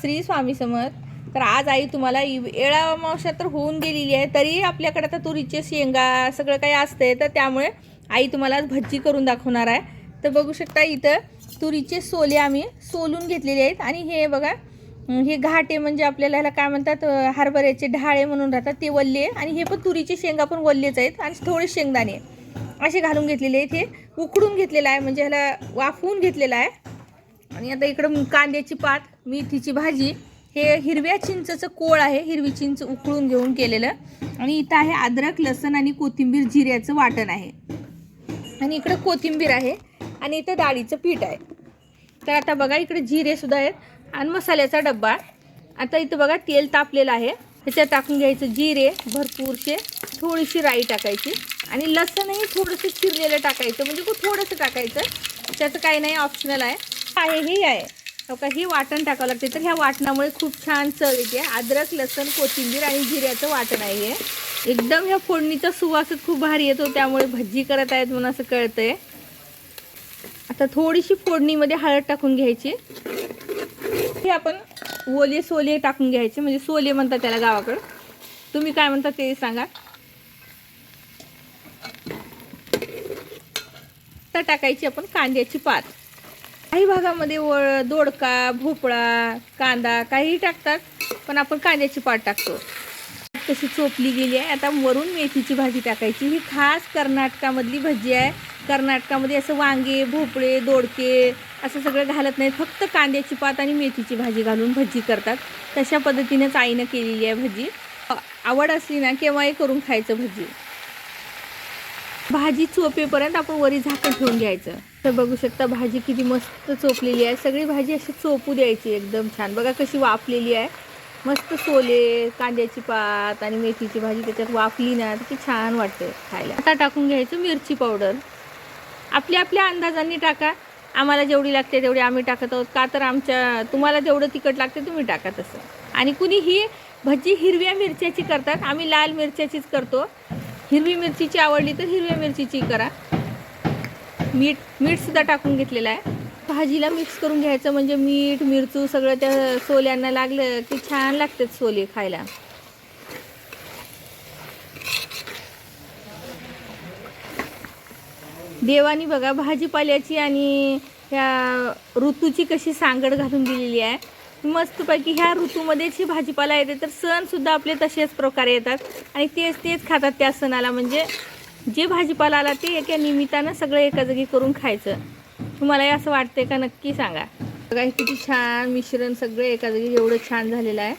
श्री स्वामी समर्थ. तर आज आई तुम्हाला येळा अमावस्या तर होऊन गेलेली आहे तरी आपल्याकडे आता तुरीचे शेंगा सगळं काही असते तर त्यामुळे आई तुम्हाला आज भज्जी करून दाखवणार आहे. तर बघू शकता इथं तुरीचे सोले आम्ही सोलून घेतलेले आहेत. आणि हे बघा हे घाटे म्हणजे आपल्याला ह्याला काय म्हणतात हरभऱ्याचे ढाळे म्हणून राहतात ते वल्ले आणि हे पण तुरीचे शेंगा पण वल्लेच आहेत आणि थोडे शेंगदाणे असे घालून घेतलेले आहेत हे. उकडून घेतलेलं आहे म्हणजे ह्याला वाफवून घेतलेलं आहे. आणि आता इकडं कांद्याची पात मेथीची भाजी हे हिरव्या चिंचचं कोळ आहे. हिरवी चिंच उकळून घेऊन केलेलं. आणि इथं आहे अद्रक लसण आणि कोथिंबीर जिऱ्याचं वाटण आहे. आणि इकडं कोथिंबीर आहे आणि इथं डाळीचं पीठ आहे. तर आता बघा इकडे जिरेसुद्धा आहेत आणि मसाल्याचा डब्बा. आता इथं बघा तेल तापलेलं आहे. त्याच्यात टाकून घ्यायचं जिरे भरपूरचे थोडीशी राई टाकायची. आणि लसणही थोडंसं चिरलेलं टाकायचं. म्हणजे खूप थोडंसं टाकायचं. त्याचं काही नाही ऑप्शनल आहे. आहे हे आहे. हो का? हे वाटण टाकावं लागते. तर ह्या वाटणामुळे खूप छान चव येते. अद्रक लसण कोथिंबीर आणि जिऱ्याचं वाटण आहे हे. एकदम ह्या फोडणीचा सुवासच खूप भारी येतो. त्यामुळे भजी करत आहेत म्हणून असं कळतंय. आता थोडीशी फोडणीमध्ये हळद टाकून घ्यायची. हे आपण ओले सोले टाकून घ्यायचे. म्हणजे सोले म्हणतात त्याला गावाकडं. तुम्ही काय म्हणता ते सांगा. तर टाकायची आपण कांद्याची पात. काही भागामध्ये वळ दोडका भोपळा कांदा काहीही टाकतात पण आपण कांद्याची पात टाकतो. कशी चोपली गेली आहे. आता वरून मेथीची भाजी टाकायची. ही खास कर्नाटकामधली भजी आहे. कर्नाटकामध्ये असं वांगे भोपळे दोडके असं सगळं घालत नाही फक्त कांद्याची पात आणि मेथीची भाजी घालून भजी करतात. तशा पद्धतीनेच आईनं केलेली आहे भजी. आवड असली ना केव्हाही करून खायचं भजी. भाजी चोपेपर्यंत आपण वरी झाकण ठेवून घ्यायचं. तर बघू शकता भाजी किती मस्त चोपलेली आहे. सगळी भाजी अशी चोपू द्यायची एकदम छान. बघा कशी वाफलेली आहे. मस्त सोले कांद्याची पात आणि मेथीची भाजी त्याच्यात वाफली ना तर ती छान वाटते खायला. आता टाकून घ्यायचं मिरची पावडर. आपल्या आपल्या अंदाजाने टाका. आम्हाला जेवढी लागते तेवढी आम्ही टाकत आहोत. का तर आमच्या तुम्हाला जेवढं तिखट लागते तुम्ही टाका तसं. आणि कुणी ही भजी हिरव्या मिरच्याची करतात. आम्ही लाल मिरच्याचीच करतो. हिरवी मिरचीची आवडली तर हिरव्या मिरचीची करा. मीठ मीठसुद्धा टाकून घेतलेलं आहे. भाजीला मिक्स करून घ्यायचं म्हणजे मीठ मिरचू सगळं त्या सोल्यांना लागलं की छान लागतात सोले खायला. देवानी बघा भाजीपाल्याची आणि ह्या ऋतूची कशी सांगड घालून दिलेली आहे. मस्तपैकी ह्या ऋतूमध्येच ही भाजीपाला येते तर सणसुद्धा आपले तसेच प्रकारे येतात. आणि तेच तेच खातात त्या सणाला म्हणजे जे भाजीपाला आला ते एका निमित्तानं सगळं एका जागी करून खायचं. तुम्हालाही असं वाटतंय का? नक्की सांगा. बघा हे किती छान मिश्रण सगळं एका जागी एवढं छान झालेलं आहे.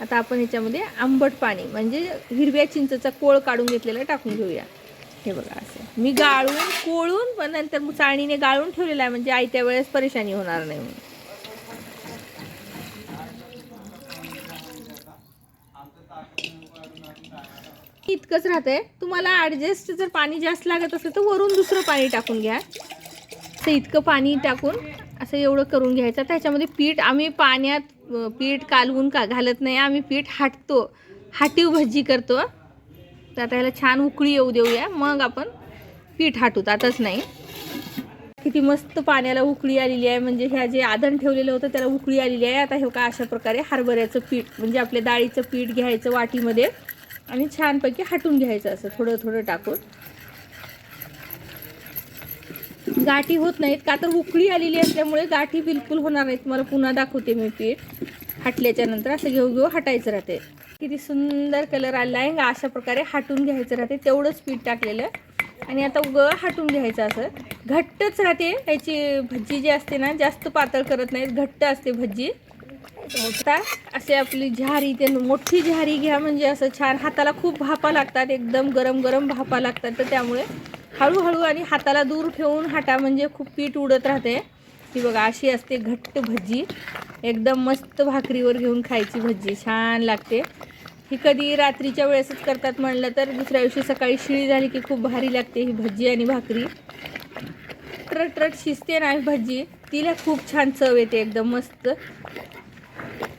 आता आपण ह्याच्यामध्ये आंबट पाणी म्हणजे हिरव्या चिंचचा कोळ काढून घेतलेला टाकून घेऊया. हे बघा असं. मी गाळून कोळून पण नंतर मग चाळणीने गाळून ठेवलेलं आहे म्हणजे आयत्या वेळेस परेशानी होणार नाही म्हणून. इतकंच राहतंय. तुम्हाला ॲडजस्ट जर पाणी जास्त लागत असेल तर वरून दुसरं पाणी टाकून घ्या. असं इतकं पाणी टाकून असं एवढं करून घ्यायचं. त्याच्यामध्ये पीठ आम्ही पाण्यात पीठ कालवून का घालत नाही. आम्ही पीठ हाटतो. हाटीव भजी करतो. तर आता ह्याला छान उकळी येऊ देऊया. मग आपण पीठ हाटू. आताच नाही. किती मस्त पाण्याला उकळी आलेली आहे. म्हणजे ह्या जे आधण ठेवलेलं होतं त्याला उकळी आलेली आहे. आता हे का अशा प्रकारे हरभऱ्याचं पीठ म्हणजे आपल्या डाळीचं पीठ घ्यायचं वाटीमध्ये आणि छानपैकी हाटून घ्यायचं असं थोडं थोडं टाकून. गाठी होत नाहीत का तर उकळी आलेली असल्यामुळे गाठी बिलकुल होणार नाहीत. मला पुन्हा दाखवते मी पीठ. हाटल्याच्या नंतर असं घेऊ घेऊ हाटायचं राहते. किती सुंदर कलर आलेला आहे अशा प्रकारे हाटून घ्यायचं राहते. तेवढंच पीठ टाकलेलं. आणि आता उगं हाटून घ्यायचं असं. घट्टच राहते. याची भज्जी जी असते ना जास्त पातळ करत नाहीत. घट्ट असते भज्जी. आता असे आपली झारी ते मोठी झारी घ्या म्हणजे असं छान. हाताला खूप भापा लागतात. एकदम गरम गरम भापा लागतात. तर त्यामुळे हळूहळू आणि हाताला दूर ठेवून हाटा म्हणजे खूप पीठ उडत राहते. ती बघा अशी असते घट्ट भजी एकदम मस्त भाकरीवर घेऊन खायची भजी छान लागते. ही कधी रात्रीच्या वेळेसच करतात म्हणलं तर दुसऱ्या दिवशी सकाळी शिळी झाली की खूप भारी लागते ही भजी आणि भाकरी. ट्रट ट्रट शिजते ना भजी. तिला खूप छान चव येते एकदम मस्त.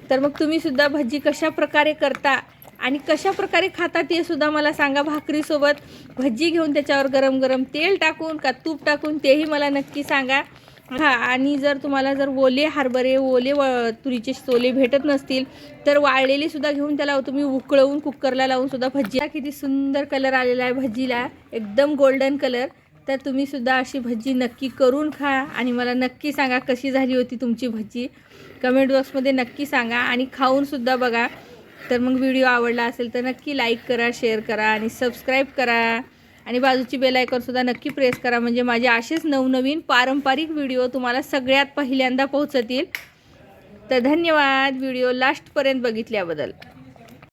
तर मग तुम्ही सुद्धा भजी कशा प्रकारे करता आणि कशा प्रकारे खाता ते सुद्धा मला सांगा भाकरीसोबत. भजी घेऊन त्याच्यावर गरम गरम तेल टाकून का तूप टाकून तेही मला नक्की सांगा. हां आणि जर तुम्हाला जर ओले हरभरे ओले व तुरीचे सोले भेटत नसतील तर वाळलेले सुद्धा घेऊन त्याला तुम्ही उकळवून कुकरला लावून सुद्धा भजी. किती सुंदर कलर आलेला आहे भजीला. एकदम गोल्डन कलर तर तुम्ही सुद्धा अशी भजी नक्की करून खा. आणि मला नक्की सांगा कशी झाली होती तुमची भजी. कमेंट बॉक्समध्ये नक्की सांगा. आणि खाऊन सुद्धा बघा. तर मग व्हिडिओ आवडला असेल तर नक्की लाईक करा शेअर करा आणि सबस्क्राईब करा. आणि बाजूची बेल सुद्धा नक्की प्रेस करा. म्हणजे माझे असेच नवनवीन पारंपरिक व्हिडिओ तुम्हाला सगळ्यात पहिल्यांदा पोहोचतील. तर धन्यवाद. व्हिडिओ लास्टपर्यंत बघितल्याबद्दल.